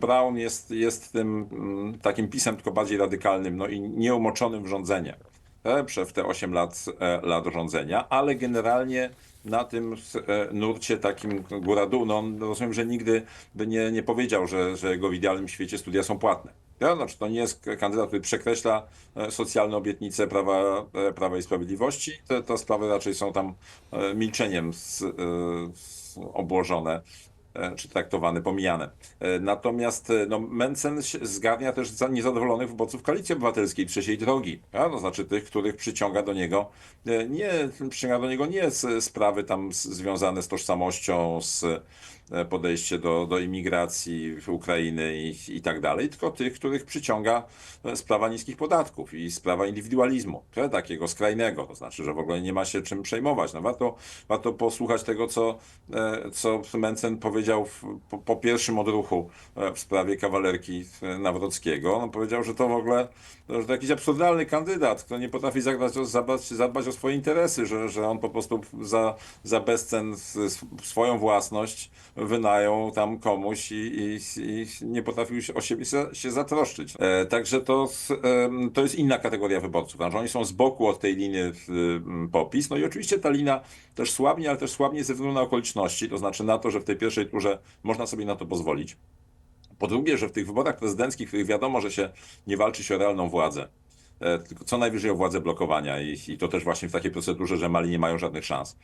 Brown jest, jest tym mm, takim pisem, tylko bardziej radykalnym, no i nieumoczonym w rządzenie e, przez te 8 lat, e, lat rządzenia, ale generalnie na tym e, nurcie takim góra-dół, no on rozumiem, że nigdy by nie, nie powiedział, że, że jego w idealnym świecie studia są płatne. Ja, znaczy, to nie jest kandydat, który przekreśla socjalne obietnice Prawa, Prawa i Sprawiedliwości. Te, te sprawy raczej są tam milczeniem z, z obłożone czy traktowane, pomijane. E, Natomiast e, no, Mencen zgarnia też za niezadowolonych wyborców Koalicji Obywatelskiej trzeciej drogi, a, to znaczy tych, których przyciąga do niego e, nie, przyciąga do niego nie sprawy tam związane z tożsamością, z e, podejście do, do imigracji Ukrainy i, i tak dalej, tylko tych, których przyciąga e, sprawa niskich podatków i sprawa indywidualizmu, e, takiego skrajnego, to znaczy, że w ogóle nie ma się czym przejmować. No, warto, warto posłuchać tego, co, e, co Mencen powiedział w, po, po pierwszym odruchu e, w sprawie kawalerki e, Nawrockiego. On powiedział, że to w ogóle że to jakiś absurdalny kandydat, kto nie potrafi zagrać, o- zadbać, zadbać o swoje interesy, że, że on po prostu za, za bezcen swoją własność wynajął tam komuś i, i, i nie potrafił się o siebie się, się zatroszczyć. E, także to, em, to jest inna kategoria wyborców, znaczy oni są z boku od tej liny popis. No i oczywiście ta lina też słabnie, ale też słabnie ze względu na okoliczności, to znaczy na to, że w tej pierwszej turze można sobie na to pozwolić. Po drugie, że w tych wyborach prezydenckich, w których wiadomo, że się nie walczy się o realną władzę, e, tylko co najwyżej o władzę blokowania i, i to też właśnie w takiej procedurze, że mali nie mają żadnych szans,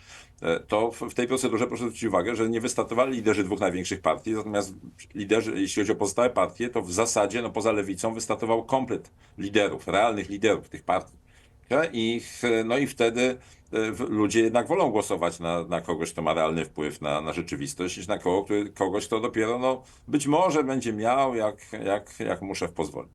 e, to w, w tej procedurze proszę zwrócić uwagę, że nie wystartowali liderzy dwóch największych partii, natomiast liderzy, jeśli chodzi o pozostałe partie, to w zasadzie, no poza lewicą, wystartował komplet liderów, realnych liderów tych partii. E, I, e, no i wtedy e, ludzie jednak wolą głosować na, na kogoś, kto ma realny wpływ na, na rzeczywistość, niż na kogo, który, kogoś, kto dopiero no, być może będzie miał, jak, jak, jak mu szef.